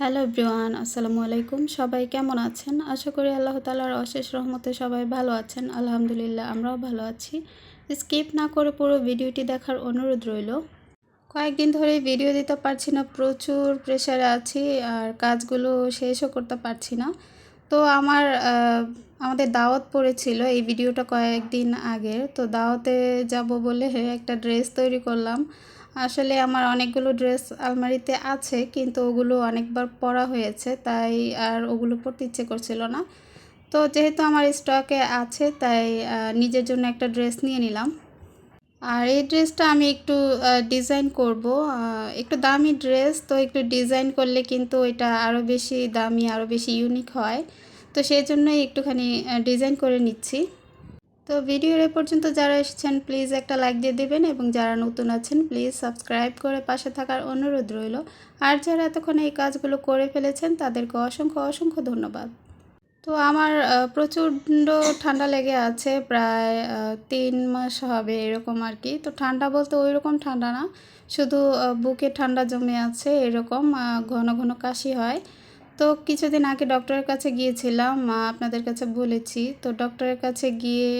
Hello ব্রিওয়ান আসসালামু আলাইকুম। সবাই কেমন আছেন? আশা করি আল্লাহ তালার অশেষ রহমতে সবাই ভালো আছেন। আলহামদুলিল্লাহ, আমরাও ভালো আছি। স্কিপ না করে পুরো ভিডিওটি দেখার অনুরোধ রইল। কয়েকদিন ধরে ভিডিও দিতে পারছি না, প্রচুর প্রেশারে আছি আর কাজগুলো শেষও করতে পারছি না। তো আমার আমাদের দাওয়াত পড়েছিল এই ভিডিওটা কয়েকদিন আগের। তো দাওয়াতে যাব বলে একটা ড্রেস তৈরি করলাম। আসলে আমার অনেকগুলো ড্রেস আলমারিতে আছে, কিন্তু ওগুলো অনেকবার পরা হয়েছে, তাই আর ওগুলো পরতে ইচ্ছে করছিল না। তো যেহেতু আমার স্টকে আছে, তাই নিজের জন্য একটা ড্রেস নিয়ে নিলাম। আর এই ড্রেসটা আমি একটু ডিজাইন করব। একটু দামি ড্রেস, তো একটু ডিজাইন করলে কিন্তু এটা আরও বেশি দামি আরও বেশি ইউনিক হয়। তো সেই জন্যই একটুখানি ডিজাইন করে নিচ্ছি। তো ভিডিওর এ পর্যন্ত যারা এসেছেন প্লিজ একটা লাইক দিয়ে দেবেন এবং যারা নতুন আছেন প্লিজ সাবস্ক্রাইব করে পাশে থাকার অনুরোধ রইল। আর যারা এতক্ষণ এই কাজগুলো করে ফেলেছেন, তাদেরকে অসংখ্য অসংখ্য ধন্যবাদ। তো আমার প্রচণ্ড ঠান্ডা লেগে আছে, প্রায় তিন মাস হবে এরকম আর কি। তো ঠান্ডা বলতে ওই রকম ঠান্ডা না, শুধু বুকে ঠান্ডা জমে আছে এরকম ঘন ঘন কাশি হয়। তো কিছুদিন আগে ডক্টরের কাছে গিয়েছিলাম আপনাদের কাছে বলেছি। তো ডক্টরের কাছে গিয়ে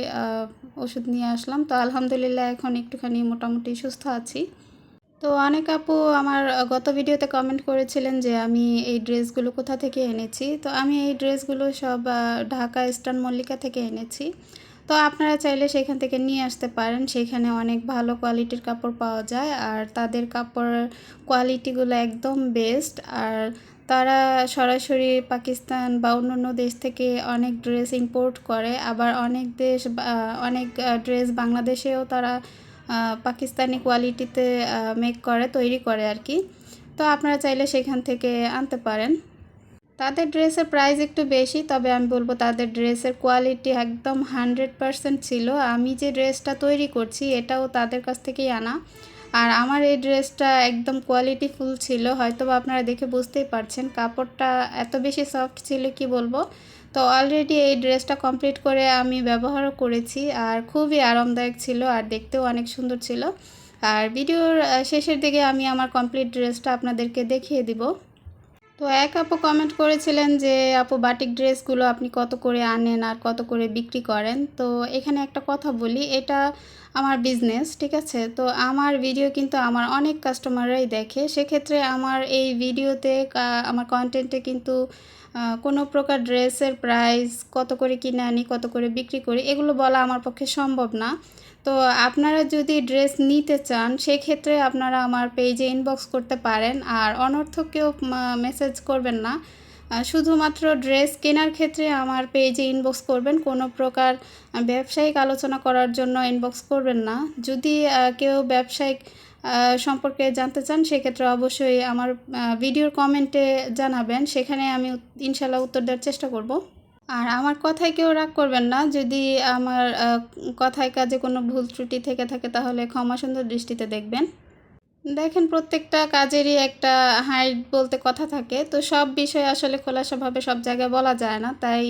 ওষুধ নিয়ে আসলাম। তো আলহামদুলিল্লাহ এখন একটুখানি মোটামুটি সুস্থ আছি। তো অনেক আপু আমার গত ভিডিওতে কমেন্ট করেছিলেন যে আমি এই ড্রেসগুলো কোথা থেকে এনেছি। তো আমি এই ড্রেসগুলো সব ঢাকা ইস্টার্ন মল্লিকা থেকে এনেছি। তো আপনারা চাইলে সেখান থেকে নিয়ে আসতে পারেন। সেখানে অনেক ভালো কোয়ালিটির কাপড় পাওয়া যায়। আর তাদের কাপড়ের কোয়ালিটিগুলো একদম বেস্ট আর তারা সরাসরি পাকিস্তান বা অন্যান্য দেশ থেকে অনেক ড্রেস ইম্পোর্ট করে, আবার অনেক দেশ অনেক ড্রেস বাংলাদেশেও তারা পাকিস্তানি কোয়ালিটিতে মেক করে, তৈরি করে আর কি। তো আপনারা চাইলে সেখান থেকে আনতে পারেন। তাদের ড্রেসের প্রাইস একটু বেশি, তবে আমি বলব তাদের ড্রেসের কোয়ালিটি একদম হান্ড্রেড পারসেন্ট ছিল। আমি যে ড্রেসটা তৈরি করছি, এটাও তাদের কাছ থেকেই আনা। আর আমার এই ড্রেসটা একদম কোয়ালিটি ফুল ছিল হয়তো বা আপনারা দেখে বুঝতেই পারছেন। কাপড়টা এত বেশি সফট ছিল কি বলব? তো অলরেডি এই ড্রেসটা কমপ্লিট করে আমি ব্যবহারও করেছি আর খুবই আরামদায়ক ছিল আর দেখতেও অনেক সুন্দর ছিল। আর ভিডিওর শেষের দিকে আমি আমার কমপ্লিট ড্রেসটা আপনাদেরকে দেখিয়ে দিব। তো এক আপু কমেন্ট করেছিলেন যে, আপু বাটিক ড্রেসগুলো আপনি কত করে আনেন আর কত করে বিক্রি করেন? তো এখানে একটা কথা বলি, এটা আমার বিজনেস ঠিক আছে? তো আমার ভিডিও কিন্তু আমার অনেক কাস্টমাররাই দেখে। সেক্ষেত্রে আমার এই ভিডিওতে আমার কন্টেন্টে কিন্তু কোনো প্রকার ড্রেসের প্রাইস কত করে কিনে আনি, কত করে বিক্রি করি, এগুলো বলা আমার পক্ষে সম্ভব না। তো আপনারা যদি ড্রেস নিতে চান, সেক্ষেত্রে আপনারা আমার পেজে ইনবক্স করতে পারেন। আর অনর্থক কেউ মেসেজ করবেন না। শুধুমাত্র ড্রেস কেনার ক্ষেত্রে আমার পেজে ইনবক্স করবেন। কোনো প্রকার ব্যবসায়িক আলোচনা করার জন্য ইনবক্স করবেন না। যদি কেউ ব্যবসায়িক সম্পর্কে জানতে চান, সেক্ষেত্রে অবশ্যই আমার ভিডিওর কমেন্টে জানাবেন। সেখানে আমি ইনশাল্লাহ উত্তর দেওয়ার চেষ্টা করব। আর আমার কথায় কেউ রাগ করবেন না। যদি আমার কথায় কাজে কোনো ভুল ত্রুটি থেকে থাকে, তাহলে ক্ষমা সুন্দর দৃষ্টিতে দেখবেন। দেখেন প্রত্যেকটা কাজেরই একটা হাইট বলতে কথা থাকে। তো সব বিষয় আসলে খোলাসাভাবে সব জায়গায় বলা যায় না। তাই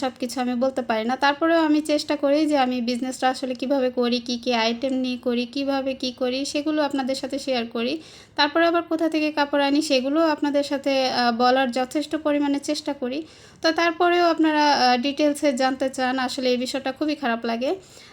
সব কিছু আমি বলতে পারি না। তারপরেও আমি চেষ্টা করি যে আমি বিজনেসটা আসলে কীভাবে করি, কি কি আইটেম নিয়ে করি, কীভাবে কি করি, সেগুলো আপনাদের সাথে শেয়ার করি। তারপরে আবার কোথা থেকে কাপড় আনি সেগুলো আপনাদের সাথে বলার যথেষ্ট পরিমাণে চেষ্টা করি। তো তারপরেও আপনারা ডিটেলসে জানতে চান, আসলে এই বিষয়টা খুবই খারাপ লাগে।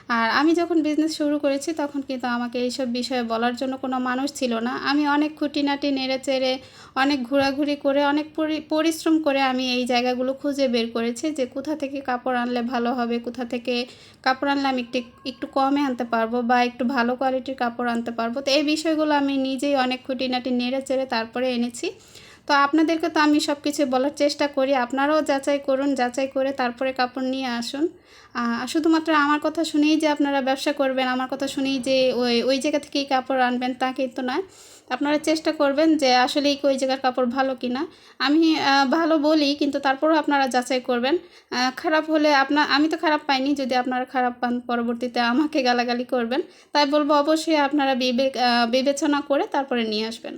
আর আমি যখন বিজনেস শুরু করেছি, তখন কিন্তু আমাকে এইসব বিষয়ে বলার জন্য কোনো মানুষ ছিল না। আমি অনেক খুঁটিনাটি নেড়ে চেড়ে, অনেক ঘোরাঘুরি করে, অনেক পরি- পরিশ্রম করে আমি এই জায়গাগুলো খুঁজে বের করেছি যে কোথা থেকে কাপড় আনলে ভালো হবে, কোথা থেকে কাপড় আনলে আমি একটু একটু কমে আনতে পারব বা একটু ভালো কোয়ালিটির কাপড় আনতে পারব। তো এই বিষয়গুলো আমি নিজেই অনেক খুঁটিনাটি নেড়ে চেড়ে তারপরে এনেছি। তো আপনাদেরকে তো আমি সব কিছু বলার চেষ্টা করি। আপনারাও যাচাই করুন, যাচাই করে তারপরে কাপড় নিয়ে আসুন। শুধুমাত্র আমার কথা শুনেই যে আপনারা ব্যবসা করবেন, আমার কথা শুনেই যে ওই ওই জায়গা থেকেই কাপড় আনবেন তা কিন্তু নয়। আপনারা চেষ্টা করবেন যে আসলেই ওই জায়গার কাপড় ভালো কি না আমি ভালো বলি কিন্তু তারপরেও আপনারা যাচাই করবেন। খারাপ হলে আপনার আমি তো খারাপ পাইনি যদি আপনারা খারাপ পান, পরবর্তীতে আমাকে গালাগালি করবেন। তাই বলব অবশ্যই আপনারা বিবেক বিবেচনা করে তারপরে নিয়ে আসবেন।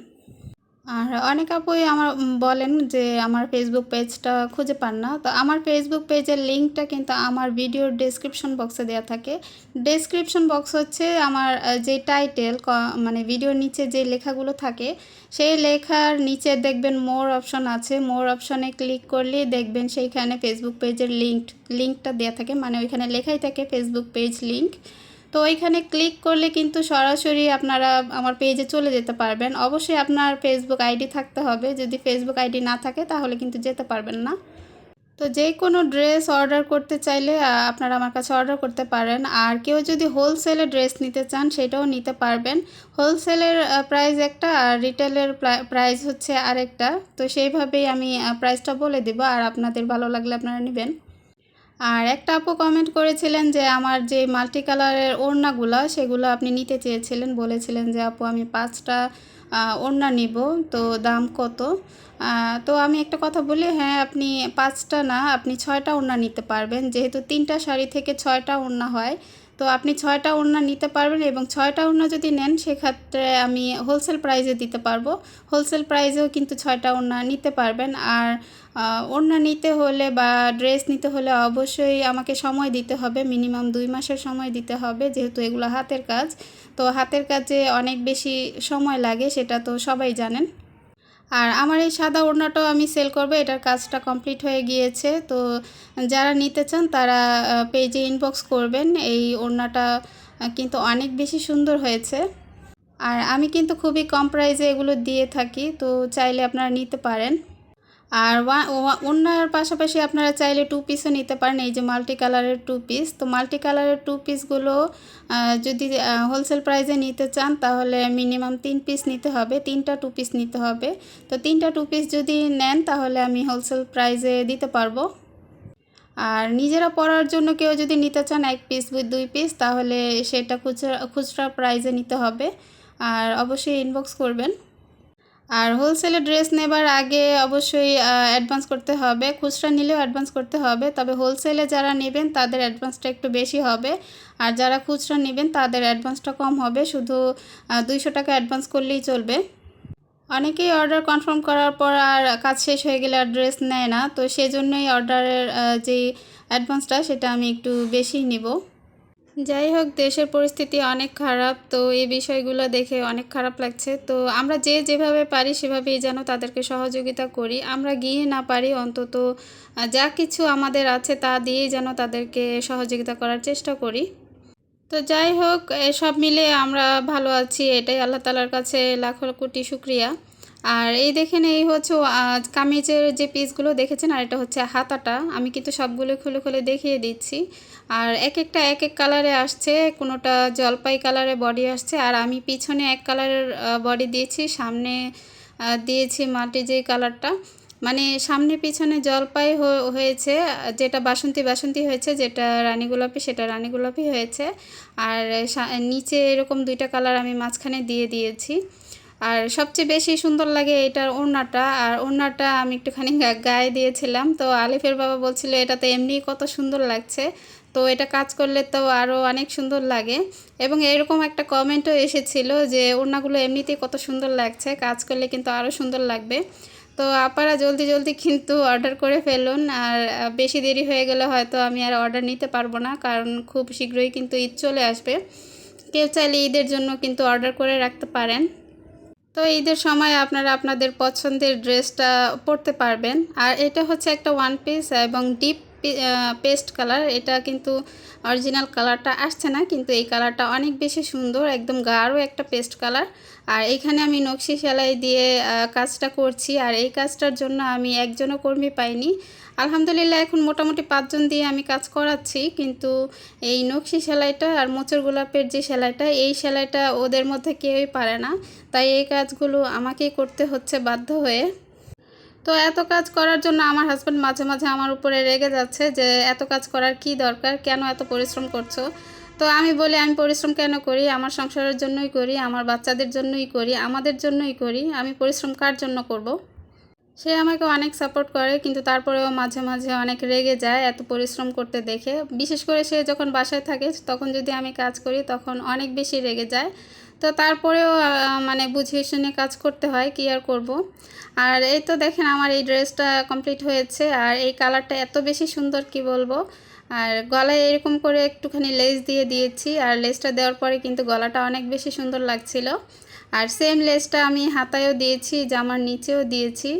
আর অনেক আপুই আমার বলেন যে আমার ফেসবুক পেজটা খুঁজে পান না। তো আমার ফেসবুক পেজের লিঙ্কটা কিন্তু আমার ভিডিওর ডেসক্রিপশন বক্সে দেওয়া থাকে। ডেসক্রিপশন বক্স হচ্ছে আমার যে টাইটেল মানে ভিডিওর নিচে যে লেখাগুলো থাকে, সেই লেখার নিচে দেখবেন মোর অপশন আছে। মোর অপশনে ক্লিক করলেই দেখবেন সেইখানে ফেসবুক পেজের লিঙ্ক লিঙ্কটা দেওয়া থাকে। মানে ওইখানে লেখাই থাকে ফেসবুক পেজ লিঙ্ক তো ওইখানে ক্লিক করলে কিন্তু সরাসরি আপনারা আমার পেজে চলে যেতে পারবেন। অবশ্যই আপনার ফেসবুক আইডি থাকতে হবে। যদি ফেসবুক আইডি না থাকে, তাহলে কিন্তু যেতে পারবেন না। তো যে কোনো ড্রেস অর্ডার করতে চাইলে আপনারা আমার কাছে অর্ডার করতে পারেন। আর কেউ যদি হোলসেলে ড্রেস নিতে চান, সেটাও নিতে পারবেন। হোলসেলের প্রাইস একটা, আর রিটেলের প্রাইস হচ্ছে আরেকটা। তো সেইভাবেই আমি প্রাইসটা বলে দেব। আর আপনাদের ভালো লাগলে আপনারা নেবেন। আর একটা আপু কমেন্ট করেছিলেন যে, আমার যে মাল্টি কালারের ওড়নাগুলো, সেগুলো আপনি নিতে চেয়েছিলেন। বলেছিলেন যে, আপু, আমি পাঁচটা ওড়না নিব। তো দাম কত? তো আমি একটা কথা বলি হ্যাঁ আপনি পাঁচটা না, আপনি ছয়টা ওড়না নিতে পারবেন। যেহেতু তিনটা শাড়ি থেকে ছয়টা ওড়না হয়, তো আপনি ছয়টা ওড়না নিতে পারবেন এবং ছয়টা ওড়না যদি নেন, সেক্ষেত্রে আমি হোলসেল প্রাইজে দিতে পারব। হোলসেল প্রাইজেও কিন্তু ছয়টা ওড়না নিতে পারবেন। আর ওড়না নিতে হলে বা ড্রেস নিতে হলে অবশ্যই আমাকে সময় দিতে হবে, মিনিমাম দুই মাসের সময় দিতে হবে, যেহেতু এগুলো হাতের কাজ। তো হাতের কাজে অনেক বেশি সময় লাগে, সেটা তো সবাই জানেন। আর আমার এই সাদা ওড়নাটাও আমি সেল করব, এটার কাজটা কমপ্লিট হয়ে গিয়েছে। তো যারা নিতে চান, তারা পেজে ইনবক্স করবেন, এই ওড়নাটা কিন্তু অনেক বেশি সুন্দর হয়েছে। আর আমি কিন্তু খুবই কম প্রাইজে এগুলো দিয়ে থাকি, তো চাইলে আপনারা নিতে পারেন। আর ওয়া- পাশাপাশি আপনারা চাইলে টু পিসও নিতে পারেন। এই যে মাল্টি কালারের টু পিস তো মাল্টি কালারের টু পিসগুলো যদি হোলসেল প্রাইসে নিতে চান, তাহলে মিনিমাম তিন পিস নিতে হবে, তিনটা টু পিস নিতে হবে। তো তিনটা টু পিস যদি নেন, তাহলে আমি হোলসেল প্রাইসে দিতে পারব। আর নিজেরা পরার জন্য কেউ যদি নিতে চান এক পিস দুই পিস তাহলে সেটা খুচরা খুচরা প্রাইসে নিতে হবে। আর অবশ্যই ইনবক্স করবেন। আর হোলসেলে ড্রেস নেবার আগে অবশ্যই অ্যাডভান্স করতে হবে। খুচরা নিলেও অ্যাডভান্স করতে হবে। তবে হোলসেলে যারা নেবেন, তাদের অ্যাডভান্সটা একটু বেশি হবে। আর যারা খুচরা নেবেন, তাদের অ্যাডভান্সটা কম হবে। শুধু দুইশো টাকা অ্যাডভান্স করলেই চলবে। অনেকেই অর্ডার কনফার্ম করার পর আর কাজ শেষ হয়ে গেলে আর ড্রেস নেয় না। তো সেজন্যই অর্ডারের যে অ্যাডভান্সটা সেটা আমি একটু বেশি নিব। যাই হোক, দেশের পরিস্থিতি অনেক খারাপ। তো এই বিষয়গুলো দেখে অনেক খারাপ লাগছে। তো আমরা যে যেভাবে পারি সেভাবেই যেন তাদেরকে সহযোগিতা করি। আমরা গিয়ে না পারি, অন্তত যা কিছু আমাদের আছে তা দিয়েই যেন তাদেরকে সহযোগিতা করার চেষ্টা করি। তো যাই হোক সব মিলে আমরা ভালো আছি। এটাই আল্লাহ তালার কাছে লাখো কোটি শুক্রিয়া। আর এই দেখেন, এই হচ্ছে কামিজের যে পিসগুলো দেখেছেন, আর এটা হচ্ছে হাতাটা, আমি কিন্তু সবগুলো খুলে খুলে দেখিয়ে দিচ্ছি। আর এক একটা এক এক কালারে আসছে, কোনোটা জলপাই কালারে বডি আসছে, আর আমি পিছনে এক কালারের বডি দিয়েছি, সামনে দিয়েছি মাটি যে কালারটা। মানে সামনে পিছনে জলপাই হয়েছে, যেটা বাসন্তী বাসন্তী হয়েছে, যেটা রানী গোলাপি, সেটা রানী গোলাপি হয়েছে। আর নিচে এরকম দুইটা কালার আমি মাঝখানে দিয়ে দিয়েছি। আর সবচেয়ে বেশি সুন্দর লাগে এটার ওড়নাটা। আর ওড়নাটা আমি একটুখানি গায়ে দিয়েছিলাম। তো আলিফের বাবা বলছিল, এটা তো এমনি কত সুন্দর লাগছে। তো এটা কাজ করলে তো আরও অনেক সুন্দর লাগে। এবং এরকম একটা কমেন্টও এসেছিল যে, ওড়নাগুলো এমনিতেই কত সুন্দর লাগছে। কাজ করলে কিন্তু আরও সুন্দর লাগবে। তো আপারা জলদি জলদি কিন্তু অর্ডার করে ফেলুন। আর বেশি দেরি হয়ে গেলে হয়তো আমি আর অর্ডার নিতে পারব না, কারণ খুব শীঘ্রই কিন্তু ঈদ চলে আসবে। কেউ চাইলে ঈদের জন্য কিন্তু অর্ডার করে রাখতে পারেন। তো ঈদের সময় আপনারা আপনাদের পছন্দের ড্রেসটা পরতে পারবেন। আর এটা হচ্ছে একটা ওয়ান পিস এবং ডিপ পেস্ট কালার এটা কিন্তু অরিজিনাল কালারটা আসছে না, কিন্তু এই কালারটা অনেক বেশি সুন্দর, একদম গাঢ় একটা পেস্ট কালার আর এখানে আমি নকশি সেলাই দিয়ে কাজটা করছি। আর এই কাজটার জন্য আমি একজনও কর্মী পাইনি। আলহামদুলিল্লাহ, এখন মোটামুটি পাঁচজন দিয়ে আমি কাজ করাচ্ছি। কিন্তু এই নকশি সেলাইটা আর মোচর গোলাপের যে সেলাইটা, এই সেলাইটা ওদের মধ্যে কেউই পারে না। তাই এই কাজগুলো আমাকেই করতে হচ্ছে বাধ্য হয়ে। তো এত কাজ করার জন্য আমার হাজব্যান্ড মাঝে মাঝে আমার উপরে রেগে যাচ্ছে যে, এত কাজ করার কি দরকার? কেন এত পরিশ্রম করছ? তো আমি বলি, আমি পরিশ্রম কেন করি? আমার সংসারের জন্যই করি, আমার বাচ্চাদের জন্যই করি, আমাদের জন্যই করি। আমি পরিশ্রম কার জন্য করব। সে আমাকে অনেক সাপোর্ট করে, কিন্তু তারপরেও মাঝে মাঝে অনেক রেগে যায় এত পরিশ্রম করতে দেখে। বিশেষ করে সে যখন বাসায় থাকে, তখন যদি আমি কাজ করি, তখন অনেক বেশি রেগে যায়। তো তারপরেও মানে বুঝিয়ে শুনে কাজ করতে হয়, কি আর করব? আর এই তো দেখেন, আমার এই ড্রেসটা কমপ্লিট হয়েছে, আর এই কালারটা এত বেশি সুন্দর, কি বলব? আর গলায় এরকম করে একটুখানি লেস দিয়ে দিয়েছি, আর লেসটা দেওয়ার পরে কিন্তু গলাটা অনেক বেশি সুন্দর লাগছিল। আর সেম লেসটা আমি হাতায়ও দিয়েছি, জামার নিচেও দিয়েছি।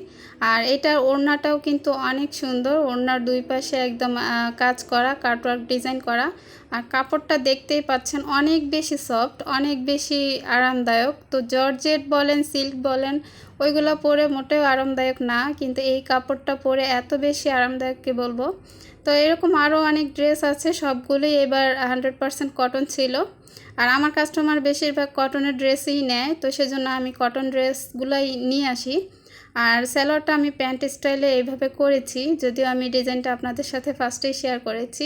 আর এটার ওড়নাটাও কিন্তু অনেক সুন্দর, ওড়নার দুই পাশে একদম কাজ করা কাটওয়ার্ক ডিজাইন করা। কাপড়টা দেখতেই পাচ্ছেন, অনেক বেশি সফট অনেক বেশি আরামদায়ক। তো জর্জেট বলেন, সিল্ক বলেন, ওইগুলো পরে মোটেও আরামদায়ক না, কিন্তু এই কাপড়টা পরে এত বেশি আরামদায়ক কি বলব? তো এরকম আরও অনেক ড্রেস আছে, সবগুলোই এবার হান্ড্রেড পারসেন্ট কটন ছিল। আর আমার কাস্টমার বেশিরভাগ কটনের ড্রেসই নেয়, তো সেজন্য আমি কটন ড্রেসগুলোই নিয়ে আসি। আর স্যালোয়ারটা আমি প্যান্ট স্টাইলে এইভাবে করেছি, যদিও আমি ডিজাইনটা আপনাদের সাথে ফার্স্টেই শেয়ার করেছি।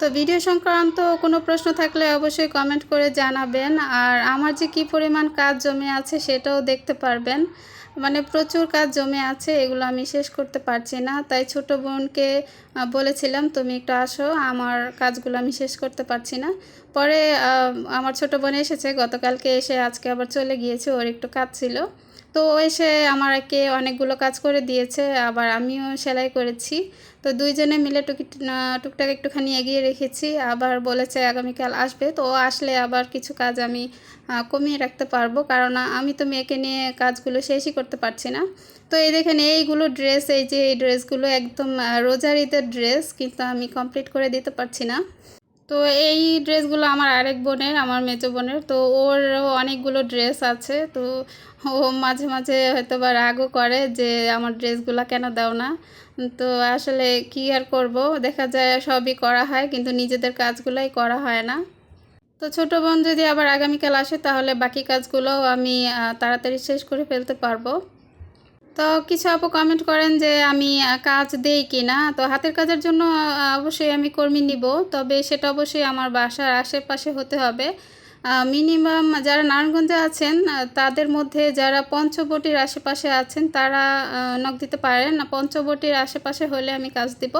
তো ভিডিও সংক্রান্ত কোনো প্রশ্ন থাকলে অবশ্যই কমেন্ট করে জানাবেন। আর আমার যে কি পরিমাণ কাজ জমে আছে সেটাও দেখতে পারবেন। মানে প্রচুর কাজ জমে আছে, এগুলো আমি শেষ করতে পারছি না। তাই ছোট বোনকে বলেছিলাম, তুমি একটু আসো, আমার কাজগুলো আমি শেষ করতে পারছি না। পরে আমার ছোট বোন এসেছে, গতকালকে এসে আজকে আবার চলে গিয়েছে, ওর একটু কাজ ছিল। তো এসে আমাকে অনেকগুলো কাজ করে দিয়েছে, আবার আমিও সেলাই করেছি। তো দুইজনে মিলে টুকি টুকটাক একটুখানি এগিয়ে রেখেছি। আবার বলেছে আগামীকাল আসবে, তো ও আসলে আবার কিছু কাজ আমি কমিয়ে রাখতে পারব। কারণ আমি তো মেয়েকে নিয়ে কাজগুলো শেষই করতে পারছি না। তো এই দেখেন, এইগুলো ড্রেস, এই যে এই ড্রেসগুলো একদম রোজার ঈদের ড্রেস, কিন্তু আমি কমপ্লিট করে দিতে পারছি না। তো এই ড্রেসগুলো আমার আরেক বোনের, আমার মেজো বোনের। তো ওর অনেকগুলো ড্রেস আছে। তো ও মাঝে মাঝে হয়তো বা রাগও করে যে আমার ড্রেসগুলো কেন দাও না। তো আসলে কি আর করব? দেখা যায় সবই করা হয়, কিন্তু নিজেদের কাজগুলোই করা হয় না। তো ছোট বোন যদি আবার আগামীকাল আসে, তাহলে বাকি কাজগুলোও আমি তাড়াতাড়ি শেষ করে ফেলতে পারব। তো কিছু আপু কমেন্ট করেন যে আমি কাজ দেই কি না তো হাতের কাজের জন্য অবশ্যই আমি কর্মী নিব, তবে সেটা অবশ্যই আমার বাসার আশেপাশে হতে হবে। মিনিমাম যারা নারায়ণগঞ্জে আছেন তাদের মধ্যে যারা পঞ্চবটির আশেপাশে আছেন, তারা নক দিতে পারেন। পঞ্চবটির আশেপাশে হলে আমি কাজ দিব।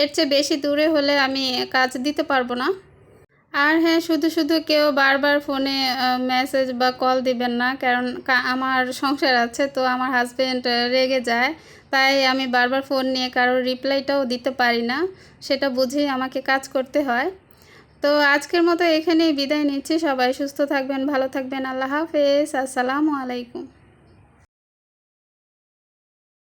এর চেয়ে বেশি দূরে হলে আমি কাজ দিতে পারব না। আর হ্যাঁ শুধু শুধু কেউ বারবার ফোনে মেসেজ বা কল দিবেন না। কারণ আমার সংসার আছে, তো আমার হাজবেন্ড রেগে যায়। তাই আমি বারবার ফোন নিয়ে কারোর রিপ্লাইটাও দিতে পারি না। সেটা বুঝেই আমাকে কাজ করতে হয়। তো আজকের মতো এখানেই বিদায় নিচ্ছি। সবাই সুস্থ থাকবেন, ভালো থাকবেন। আল্লাহ হাফেজ। আসসালামু আলাইকুম।